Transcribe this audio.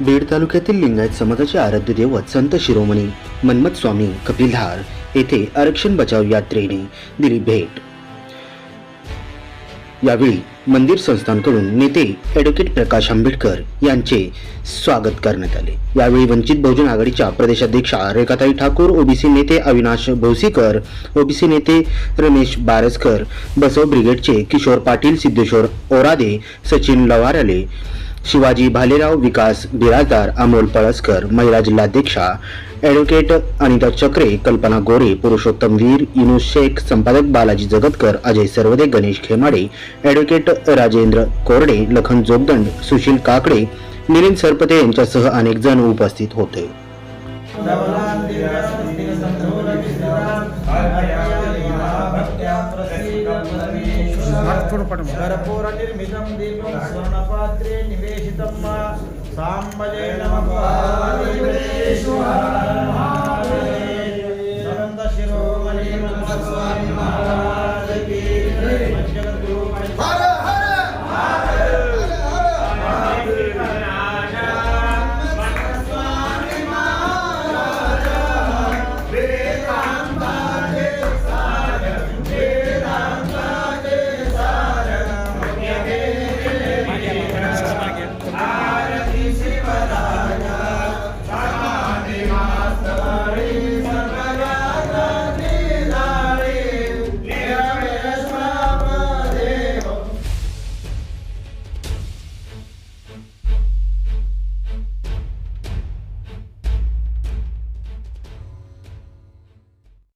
बीड तालुक्यातील लिंगायत समाजाचे आराध्य दैवत संत शिरोमणी मन्मथ स्वामी कपिलधार येथे आरक्षण बचाव यात्रेने दिली भेट. यावेळी मंदिर संस्थांकडून नेते ॲडव्होकेट प्रकाश आंबेडकर यांचे स्वागत करण्यात आले. यावेळी वंचित बहुजन आघाडीच्या प्रदेशाध्यक्षा रेखाताई ठाकूर ओबीसी नेते अविनाश भोसीकर ओबीसी नेते रमेश बारसकर बसव ब्रिगेडचे किशोर पाटील सिद्धेश्वर ओरादे सचिन लवारले शिवाजी भालेराव विकास बिराजदार अमोल पळसकर महिला जिल्हाध्यक्षा ॲडव्होकेट अनिता चक्रे कल्पना गोरे पुरुषोत्तम वीर युनुस शेख संपादक बालाजी जगतकर अजय सर्वदे गणेश खेमाडे ॲडव्होकेट राजेंद्र कोरडे लखन जोगदंड सुशील काकडे मिलिंद सरपते यांच्यासह अनेक जण उपस्थित होते. कर्पूरनिर्मितं दीपं स्वर्णपात्रे निवेशितं वा साम्बले नमः